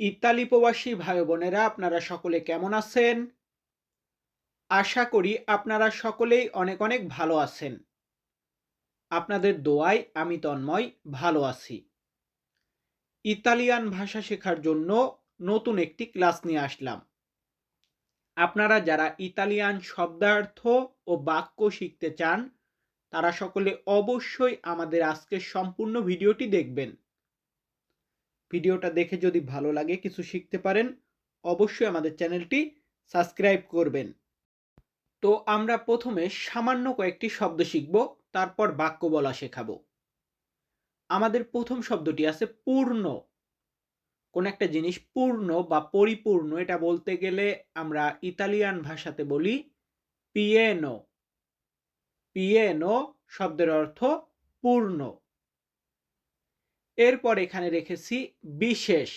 Italy প্রবাসী ভাই বোনেরা আপনারা সকলে কেমন আছেন? আশা করি আপনারা সকলেই অনেক অনেক ভালো আছেন। আপনাদের দোয়ায় আমি তন্ময় ভালো আছি। ইতালিয়ান ভাষা শেখার জন্য নতুন একটি ক্লাস নিয়ে আসলাম। আপনারা যারা ইতালিয়ান শব্দার্থ ও বাক্য শিখতে চান, তারা সকলে অবশ্যই আমাদের আজকের সম্পূর্ণ ভিডিওটি দেখবেন। ভিডিওটা দেখে যদি ভালো লাগে কিছু শিখতে পারেন, অবশ্যই আমাদের চ্যানেলটি সাবস্ক্রাইব করবেন। তো আমরা প্রথমে সামান্য কয়েকটি শব্দ শিখব, তারপর বাক্য বলা শেখাবো। আমাদের প্রথম শব্দটি আছে পূর্ণ। কোন একটা জিনিস পূর্ণ বা পরিপূর্ণ, এটা বলতে গেলে আমরা ইতালিয়ান ভাষাতে বলি পিয়েনো। পিয়েনো শব্দের অর্থ পূর্ণ। এরপর এখানে রেখেছি বিশেষ।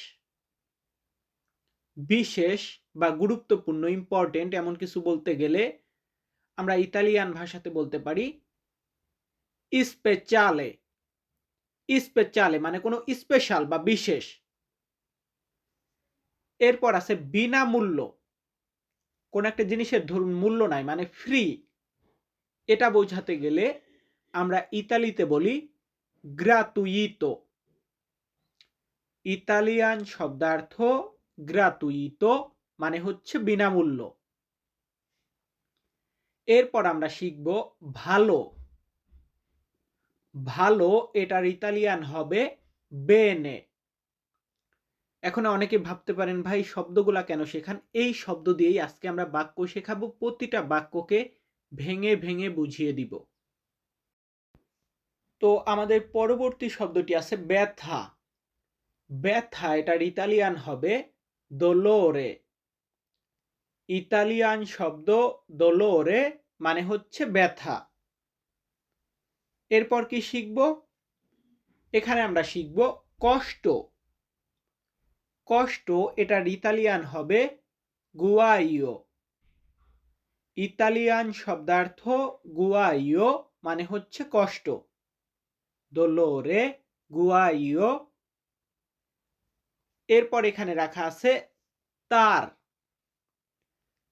বিশেষ বা গুরুত্বপূর্ণ ইম্পর্টেন্ট এমন কিছু বলতে গেলে আমরা ইতালিয়ান ভাষাতে বলতে পারি স্পেচালে স্পেচালে মানে কোনো স্পেশাল বা বিশেষ। এরপর আছে বিনামূল্য। কোন একটা জিনিসের ধরুন মূল্য নাই মানে ফ্রি এটা বোঝাতে গেলে আমরা ইতালিতে বলি গ্রাতুইতো ইতালিয়ান শব্দার্থ গ্রাতুইতো মানে হচ্ছে বিনামূল্য। এরপর আমরা শিখব ভালো ভালো এটার ইতালিয়ান হবে বেনে এখন অনেকে ভাবতে পারেন, ভাই, শব্দগুলা কেন শেখান? এই শব্দ দিয়েই আজকে আমরা বাক্য শেখাবো, প্রতিটা বাক্যকে ভেঙে ভেঙে বুঝিয়ে দিব। তো আমাদের পরবর্তী শব্দটি আছে ব্যথা ব্যথা, এটার ইতালিয়ান হবে দোলোরে ইতালিয়ান শব্দ দোলোরে মানে হচ্ছে ব্যথা। এরপর কি শিখব? এখানে আমরা শিখব কষ্ট। কষ্ট, এটার ইতালিয়ান হবে গুয়াইও ইতালিয়ান শব্দার্থ গুয়াইও মানে হচ্ছে কষ্ট। দোলোরে গুয়াইও এরপর এখানে রাখা আছে তার।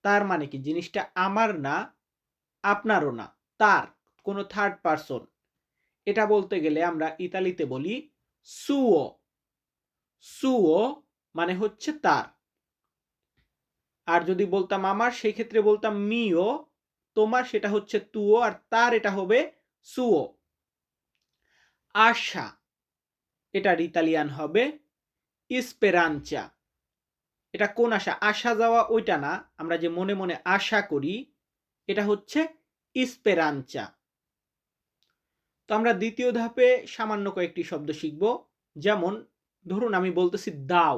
তার মানে কি? জিনিসটা আমার না, আপনারও না, তার, কোনো থার্ড পারসন এটা বলতে গেলে আমরা ইতালিতে বলি সুও সুও মানে হচ্ছে তার। আর যদি বলতাম আমার, সেই ক্ষেত্রে বলতাম মিও তোমার সেটা হচ্ছে তুও, আর তার এটা হবে সুও আশা, এটার ইতালিয়ান হবে স্পেরাঞ্চা। এটা কোন আশা? আসা যাওয়া ওইটা না। আমরা যে মনে মনে আশা করি, এটা হচ্ছে স্পেরাঞ্চা। তো আমরা দ্বিতীয় ধাপে সামান্য কয়েকটি শব্দ শিখব। যেমন, ধরুন আমি বলতেছি দাও।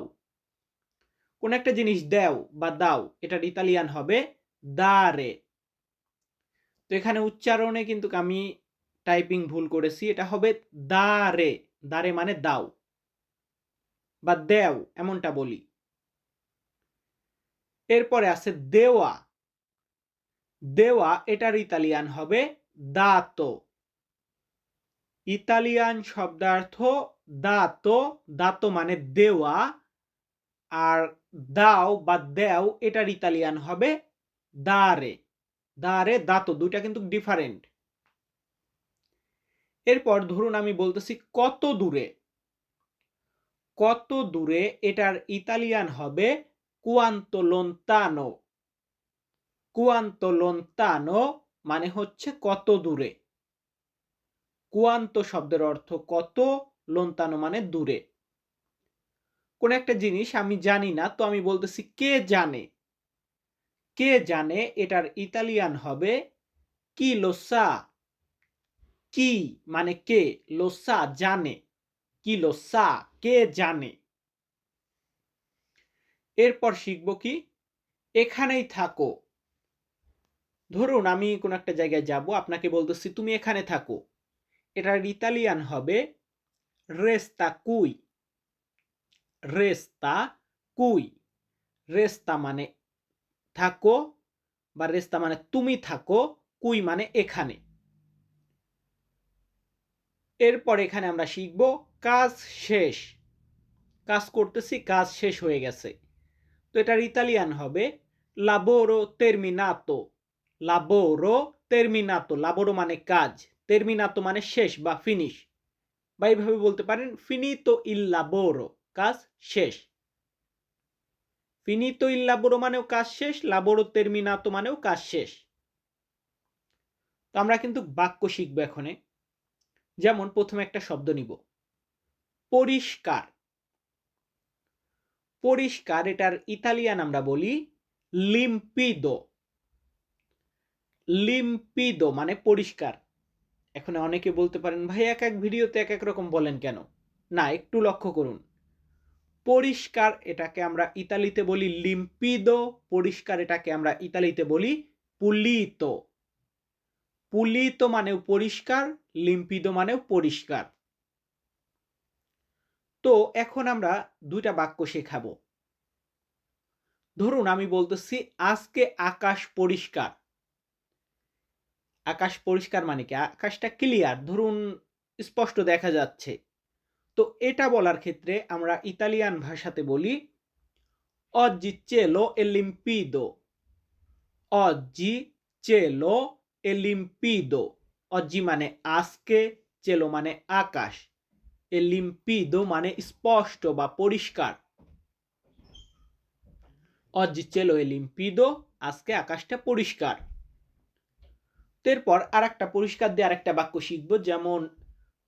কোন একটা জিনিস দেও বা দাও, এটার ইতালিয়ান হবে দারে। তো এখানে উচ্চারণে কিন্তু আমি টাইপিং ভুল করেছি। এটা হবে দারে। দারে মানে দাও। বা দেও, এমনটা বলি। এরপরে আছে দেওয়া। দেওয়া, এটার ইতালিয়ান হবে দাতো। ইতালিয়ান শব্দার্থ দাতো দাতো মানে দেওয়া, আর দাও বা দেও, এটার ইতালিয়ান হবে দারে দারে দাতো, দুইটা কিন্তু ডিফারেন্ট এরপর ধরুন আমি বলতেছি কত দূরে? কত দূরে এটার ইতালিয়ান হবে? কুয়ান্তো লোন্তানো কুয়ান্তো লোন্তানো মানে হচ্ছে কত দূরে? কুয়ান্ত শব্দের অর্থ কত? লোন্তানো মানে দূরে। কোন একটা জিনিস আমি জানি না, তো আমি বলতেছি কে জানে? কে জানে এটার ইতালিয়ান হবে? কি লোসা? কি মানে কে? লোসা জানে। কি লোসা কে জানে? এরপর শিখব কি? এখানেই থাকো। ধরুন আমি কোন একটা জায়গায় যাব, আপনাকে বলতেছি, তুমি এখানে থাকো। এটার ইতালিয়ান হবে, রেস্তা কুই। রেস্তা কুই। রেস্তা মানে থাকো বা রেস্তা মানে তুমি থাকো, কুই মানে এখানে। এরপর এখানে আমরা শিখব কাজ শেষ। কাজ করতেছি, কাজ শেষ হয়ে গেছে। তো এটার ইতালিয়ান হবে লাবোরো তেরমিনাতো লাবোরো তেরমিনাতো লাবোরো মানে কাজ। তেরমিনাতো মানে শেষ বা ফিনিশ বা এইভাবে বলতে পারেন ফিনিতো ইল লাবোরো কাজ শেষ। ফিনিতো ইল লাবোরো মানেও কাজ শেষ লাবোরো তেরমিনাতো মানেও কাজ শেষ। তো আমরা কিন্তু বাক্য শিখব এখনে। যেমন প্রথমে একটা শব্দ নিব। পরিষ্কার। পরিষ্কার, এটার ইতালিয়ান আমরা বলি লিম্পিদো লিম্পিদো মানে পরিষ্কার। এখন অনেকে বলতে পারেন, ভাই, এক এক ভিডিওতে এক এক রকম বলেন কেন? না, একটু লক্ষ্য করুন। পরিষ্কার এটাকে আমরা ইতালিতে বলি লিম্পিদো পরিষ্কার এটাকে আমরা ইতালিতে বলি পুলিতো পুলিতো মানেও পরিষ্কার লিম্পিদো মানেও পরিষ্কার। তো এখন আমরা দুইটা বাক্য শেখাবো। ধরুন আমি বলতেছি, আজকে আকাশ পরিষ্কার। আকাশ পরিষ্কার মানে কি? আকাশটা ক্লিয়ার ধরুন স্পষ্ট দেখা যাচ্ছে। তো এটা বলার ক্ষেত্রে আমরা ইতালিয়ান ভাষাতে বলি অজি চেলো এলিম্পিদো অজি চেলো এলিম্পিদো অজি মানে আজকে চেলো মানে আকাশ। এলিম্পিদো মানে স্পষ্ট বা পরিষ্কার। অজি চেলো এলিম্পিদো আজকে আকাশটা পরিষ্কার। এরপর আর একটা পরিষ্কার দিয়ে আরেকটা বাক্য শিখব, যেমন,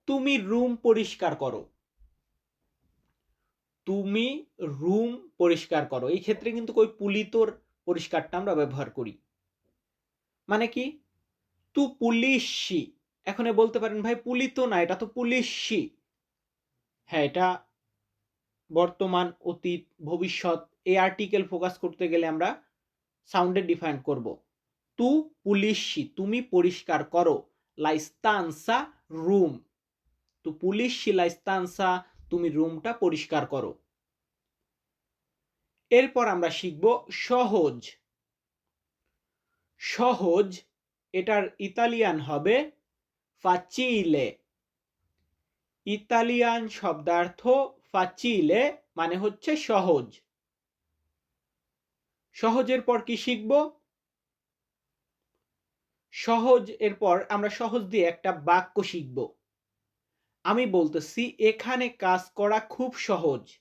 তুমি রুম পরিষ্কার করো। তুমি রুম পরিষ্কার করো। এই ক্ষেত্রে কিন্তু ওই পুলিতোর পরিষ্কারটা আমরা ব্যবহার করি। মানে কি? তু পুলিশি। এখন বলতে পারেন, ভাই পুলিত না, এটা তো পুলিশি। হ্যাঁ এটা বর্তমান অতীত, ভবিষ্যৎ, এই আর্টিকেল ফোকাস করতে গেলে আমরা সাউন্ডে ডিফাইন করব। তু পুলিশি, তুমি পরিষ্কার করো লাইস্তানসা রুম। তু পুলিশি লাইস্তানসা তুমি রুমটা পরিষ্কার করো। এরপর আমরা শিখব সহজ। সহজ, এটার ইতালিয়ান হবে ফাচিলে ইতালিয়ান শব্দার্থ ফাচিলে মানে হচ্ছে সহজ। সহজের পর কি শিখব? সহজ এর পর আমরা সহজ দিয়ে একটা বাক্য শিখব। আমি বলতেছি, এখানে কাজ করা খুব সহজ।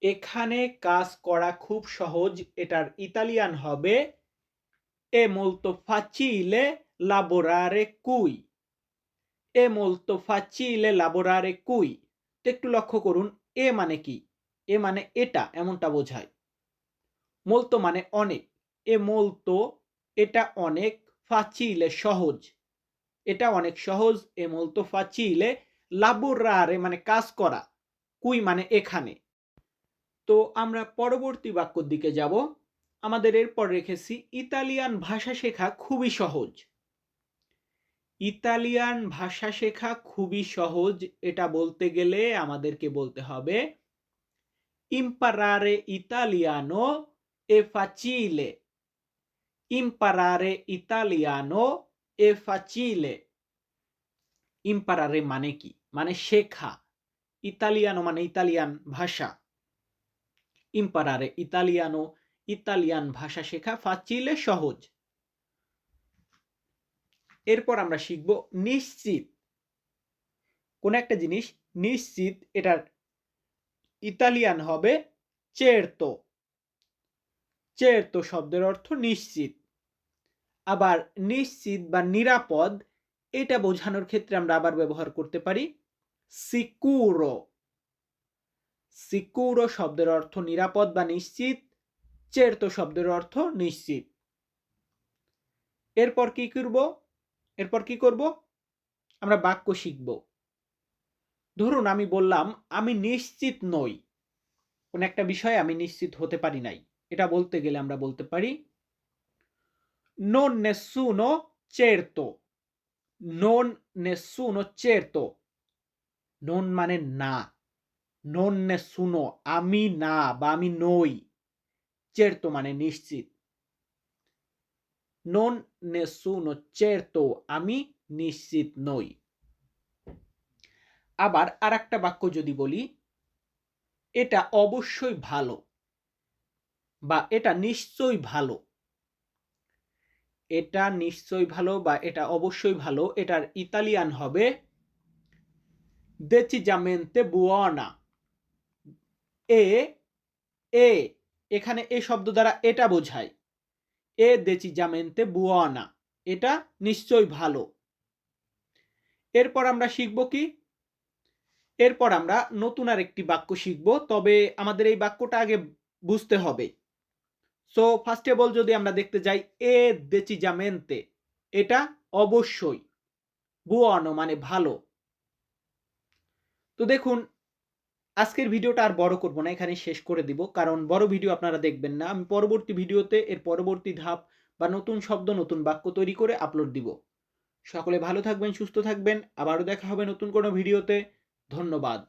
এখানে কাজ করা খুব সহজ, এটার ইতালিয়ান হবে, এ molto facile lavorare qui এ molto facile lavorare qui তো একটু লক্ষ্য করুন, এ মানে কি? এ মানে এটা, এমনটা বোঝায়। molto মানে অনেক। এ molto এটা অনেক facile সহজ। এটা অনেক সহজ, এ molto facile lavorare মানে কাজ করা। কুই মানে এখানে। তো আমরা পরবর্তী বাক্যর দিকে যাব। আমাদের এরপর রেখেছি ইতালিয়ান ভাষা শেখা খুবই সহজ। ইতালিয়ান ভাষা শেখা খুবই সহজ। এটা বলতে গেলে আমাদেরকে বলতে হবে, ইম্পারারে ইতালিয়ানো এ ফাচিলে ইম্পারারে ইতালিয়ানো এ ফাচিলে ইম্পারারে মানে কি? মানে শেখা। ইতালিয়ানো মানে ইতালিয়ান ভাষা। ইম্পারারে ইতালিয়ানো, ইতালিয়ান ভাষা শেখা ফাচিলে সহজ। এরপর আমরা শিখব নিশ্চিত। কোন একটা জিনিস নিশ্চিত এটার ইতালিয়ান হবে চেরতো। চেরতো শব্দের অর্থ নিশ্চিত। আবার নিশ্চিত বা নিরাপদ এটা বোঝানোর ক্ষেত্রে আমরা আবার ব্যবহার করতে পারি সিকুরো সিকুরো শব্দের অর্থ নিরাপদ বা নিশ্চিত, চেরতো শব্দের অর্থ নিশ্চিত। এরপর কি করব? এরপর কি করব? আমরা বাক্য শিখব। ধরুন আমি বললাম, আমি নিশ্চিত নই। কোন একটা বিষয়ে আমি নিশ্চিত হতে পারি নাই। এটা বলতে গেলে আমরা বলতে পারি, non nessuno certo non nessuno certo non মানে না। Non nessuno, আমি না বা আমি নই। Certo মানে নিশ্চিত। Non nessuno, certo, আমি নিশ্চিত নই। আবার আর একটা বাক্য যদি বলি, এটা অবশ্যই ভালো বা এটা নিশ্চয়ই ভালো। এটা নিশ্চয়ই ভালো বা এটা অবশ্যই ভালো, এটার ইতালিয়ান হবে দেচিজামেন্তে বুয়ানা এ এ, এখানে এ শব্দ দ্বারা এটা বোঝায়। এ দেচিজামেন্তে বুয়ানা। এটা নিশ্চয়ই ভালো। এরপর আমরা শিখব কি? এরপর আমরা নতুন আর একটি বাক্য শিখব, তবে আমাদের এই বাক্যটা আগে বুঝতে হবে। সো ফার্স্ট অফ অল যদি আমরা দেখতে যাই, এ দেচিজামেন্তে, এটা অবশ্যই। বুয়ানো মানে ভালো। তো দেখুন আজকের ভিডিওটা আর বড় করব না এখানে শেষ করে দিব। কারণ বড় ভিডিও আপনারা দেখবেন না, আমি পরবর্তী ভিডিওতে এর পরবর্তী ধাপ বা নতুন শব্দ, নতুন বাক্য তৈরি করে আপলোড দিব। সকলে ভালো থাকবেন, সুস্থ থাকবেন, আবারও দেখা হবে নতুন কোনো ভিডিওতে। ধন্যবাদ।